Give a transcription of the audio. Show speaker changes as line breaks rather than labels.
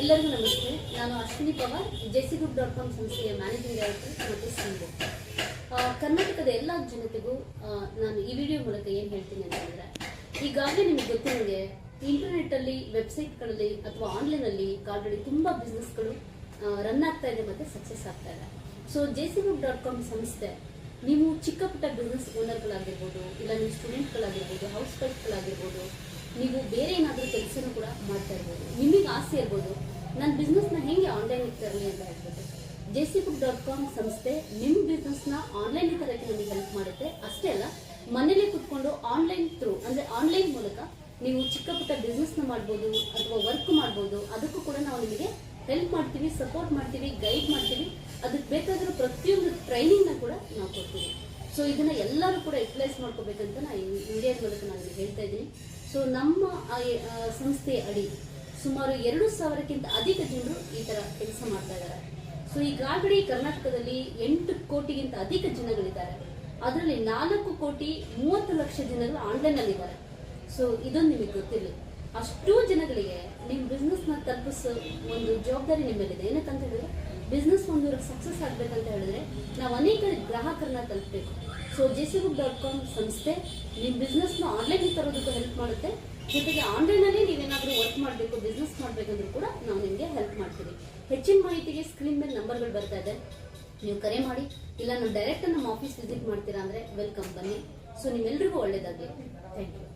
ಎಲ್ಲರಿಗೂ ನಮಸ್ತೆ. ನಾನು Ashwini Pawar JC good dot com ಸಂಸ್ಥೆಯ ಮ್ಯಾನೇಜಿಂಗ್ ಡೈರೆಕ್ಟರ್ ಮತ್ತು ಸಿಂಗು ಕರ್ನಾಟಕದ ಎಲ್ಲ ಜನತೆಗೂ ನಾನು ಈ ವಿಡಿಯೋ ಮೂಲಕ ಏನು ಹೇಳ್ತೀನಿ ಅಂತ ಹೇಳಿದ್ರೆ, ಈಗಾಗಲೇ ನಿಮಗೆ ಗೊತ್ತಿರೋಂಗೆ ಇಂಟರ್ನೆಟ್ ಅಲ್ಲಿ ವೆಬ್ಸೈಟ್ಗಳಲ್ಲಿ ಅಥವಾ ಆನ್ಲೈನ್ ಅಲ್ಲಿ ಆಲ್ರೆಡಿ ತುಂಬಾ ಬಿಸ್ನೆಸ್ಗಳು ರನ್ ಆಗ್ತಾ ಇದೆ ಮತ್ತೆ ಸಕ್ಸಸ್ ಆಗ್ತಾ ಇದೆ. So JC group dot com ಸಂಸ್ಥೆ, ನೀವು ಚಿಕ್ಕ ಪುಟ್ಟ ಬಿಸ್ನೆಸ್ ಓನರ್ಗಳಾಗಿರ್ಬೋದು ಇಲ್ಲ ನೀವು ಸ್ಟೂಡೆಂಟ್ಗಳಾಗಿರ್ಬೋದು ಹೌಸ್ ವೈಫ್ಗಳಾಗಿರ್ಬೋದು ನೀವು ಬೇರೆ ಏನಾದರೂ ಕೆಲಸನೂ ಕೂಡ ಮಾಡ್ತಾ ಇರ್ಬೋದು. ನಿಮಗೆ ಆಸೆ ಇರ್ಬೋದು. ನನ್ನ ಬಿಸ್ನೆಸ್ನ ಹೆಂಗೆ ಆನ್ಲೈನ್ ತರಲಿ ಅಂತ ಹೇಳ್ಬೋದು J C book dot com ಸಂಸ್ಥೆ ನಿಮ್ಮ ಬಿಸ್ನೆಸ್ನ ಆನ್ಲೈನ್ ತರಕ್ಕೆ ನಮಗೆ ಹೆಲ್ಪ್ ಮಾಡುತ್ತೆ. ಅಷ್ಟೇ ಅಲ್ಲ ಮನೆಯಲ್ಲೇ ಕುತ್ಕೊಂಡು ಆನ್ಲೈನ್ ಥ್ರೂ ಅಂದರೆ ಆನ್ಲೈನ್ ಮೂಲಕ ನೀವು ಚಿಕ್ಕ ಪುಟ್ಟ ಬಿಸ್ನೆಸ್ನ ಮಾಡ್ಬೋದು ಅಥವಾ ವರ್ಕ್ ಮಾಡ್ಬೋದು, ಅದಕ್ಕೂ ಕೂಡ ನಾವು ನಿಮಗೆ ಹೆಲ್ಪ್ ಮಾಡ್ತೀವಿ ಸಪೋರ್ಟ್ ಮಾಡ್ತೀವಿ ಗೈಡ್ ಮಾಡ್ತೀವಿ. ಅದಕ್ಕೆ ಬೇಕಾಗಿರೋ ಪ್ರತಿಯೊಂದು ಟ್ರೈನಿಂಗ್ನ ಕೂಡ ನಾವು ಕೊಡ್ತೀವಿ. ಸೊ ಇದನ್ನು ಎಲ್ಲರೂ ಕೂಡ ಯುಟಿಲೈಸ್ ಮಾಡ್ಕೋಬೇಕಂತ ನಾನು ಈ ಮೂಲಕ ನಾನು ಹೇಳ್ತಾ ಇದ್ದೀನಿ. ಸೊ ನಮ್ಮ ಸಂಸ್ಥೆ ಅಡಿ ಸುಮಾರು ಎರಡು ಸಾವಿರಕ್ಕಿಂತ ಅಧಿಕ ಜನರು ಈ ತರ ಕೆಲಸ ಮಾಡ್ತಾ ಇದ್ದಾರೆ ಸೊ ಈಗಾಗಲೇ ಕರ್ನಾಟಕದಲ್ಲಿ ಎಂಟು ಕೋಟಿಗಿಂತ ಅಧಿಕ ಜನಗಳಿದ್ದಾರೆ. ಅದರಲ್ಲಿ ನಾಲ್ಕು ಕೋಟಿ ಮೂವತ್ತು ಲಕ್ಷ ಜನರು ಆನ್ಲೈನ್ ಅಲ್ಲಿ ಇದ್ದಾರೆ ಸೊ ಇದೊಂದು ನಿಮಗೆ ಗೊತ್ತಿರಲಿ. ಅಷ್ಟು ಜನಗಳಿಗೆ ನಿಮ್ಮ ಬಿಸ್ನೆಸ್ನ ತಲುಪಿಸೋ ಒಂದು ಜವಾಬ್ದಾರಿ ನಿಮ್ಮಲ್ಲಿದೆ. ಏನಕ್ಕಂತ ಹೇಳಿದ್ರೆ ಬಿಸ್ನೆಸ್ ಒಂದು ಸಕ್ಸಸ್ ಆಗಬೇಕಂತ ಹೇಳಿದ್ರೆ ನಾವು ಅನೇಕ ಗ್ರಾಹಕರನ್ನ ತಲುಪಬೇಕು. So J C book dot com ಸಂಸ್ಥೆ ನಿಮ್ಮ ಬಿಸ್ನೆಸ್ನ ಆನ್ಲೈನ್ ತರೋದಕ್ಕೂ ಹೆಲ್ಪ್ ಮಾಡುತ್ತೆ. ಜೊತೆಗೆ ಆನ್ಲೈನಲ್ಲಿ ನೀವೇನಾದರೂ ವರ್ಕ್ ಮಾಡಬೇಕು ಬಿಸ್ನೆಸ್ ಮಾಡಬೇಕಂದ್ರೂ ಕೂಡ ನಾವು ನಿಮಗೆ ಹೆಲ್ಪ್ ಮಾಡ್ತೀವಿ. ಹೆಚ್ಚಿನ ಮಾಹಿತಿಗೆ ಸ್ಕ್ರೀನ್ ಮೇಲೆ ನಂಬರ್ಗಳು ಬರ್ತಾ ಇದೆ. ನೀವು ಕರೆ ಮಾಡಿ. ಇಲ್ಲ, ನಾವು ಡೈರೆಕ್ಟ್ ನಮ್ಮ ಆಫೀಸ್ ವಿಸಿಟ್ ಮಾಡ್ತೀರಾ ಅಂದರೆ ವೆಲ್ಕಮ್ ಬನ್ನಿ. ಸೊ ನಿಮ್ಮೆಲ್ರಿಗೂ ಒಳ್ಳೆಯದಾಗಲಿ ಥ್ಯಾಂಕ್ ಯು